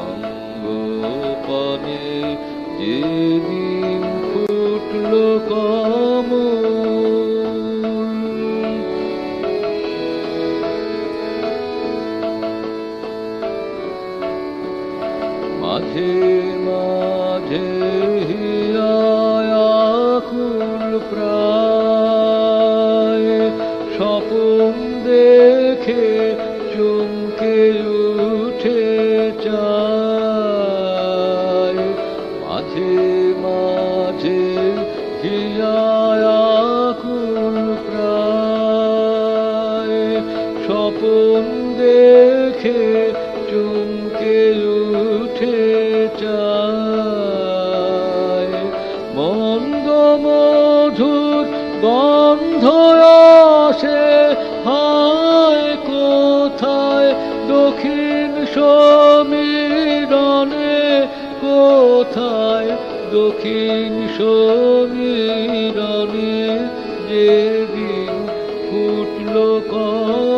সঙ্গ পানে যেদিন ফুটল কমল। মাঝে প্রায় দেখে চমকে উঠে চায় স্বপন দেখে চমকে উঠে চায় মন্দ মধুর গন্ধ আসে, হায় কোথায়? দক্ষিণ সমীরণে কোথায়? দক্ষিণ সমীরণে যেদিন ফুটল কমল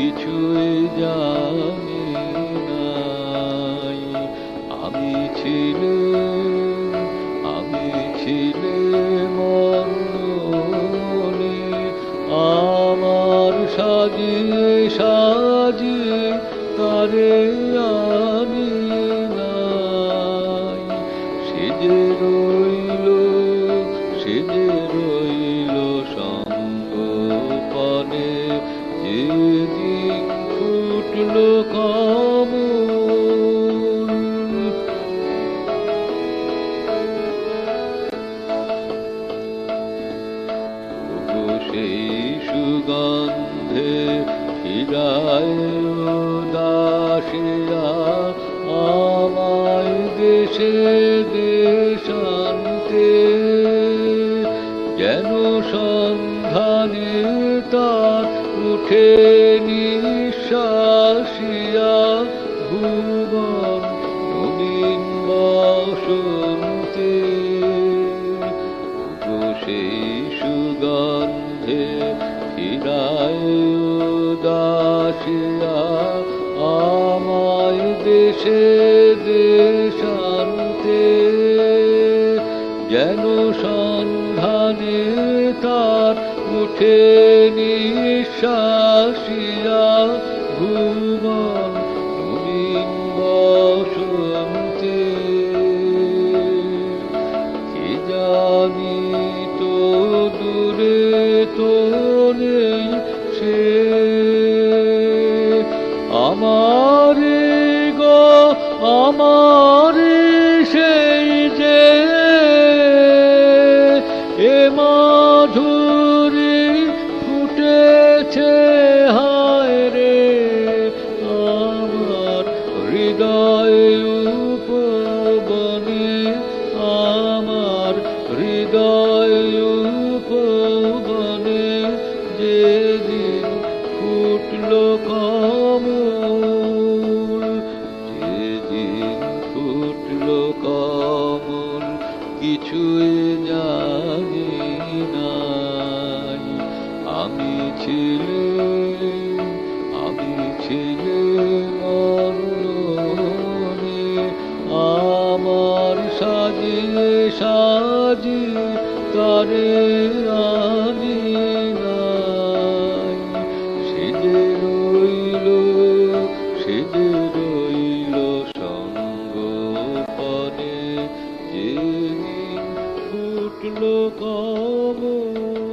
কিছুই জানি নাই। আমি ছিলাম আমি ছিলাম মনে আমার সাজিয়ে সাজিয়ে তারে আনি নাই। রইল যেদিন ফুটল তবু সেই সুগন্ধে ফিরায় আমায় দেশে দেশান্তে। যেন সন্ধানে তার উঠে নিঃশ্বাসিয়া ভুবন নবীন বসন্তে। সেই সুগন্ধে ফিরায় দাসিয়া আমায় দেশে দেশান্তে যেন তার উঠে নিঃশ্বাসিয়া ভুবন নবীন বসন্তে। কি জানি তো দূরে তো সে। আমার গো আমার ফুটেছে হায় রে, আমার হৃদয় উপবনে, আমার হৃদয় উপবনে যেদিন ফুটল কমল, যেদিন ফুটল কমল, কিছুই সাজি তরে আমি নাই। সে যে রইল সে যে রইল সঙ্গ ফুটলো কবর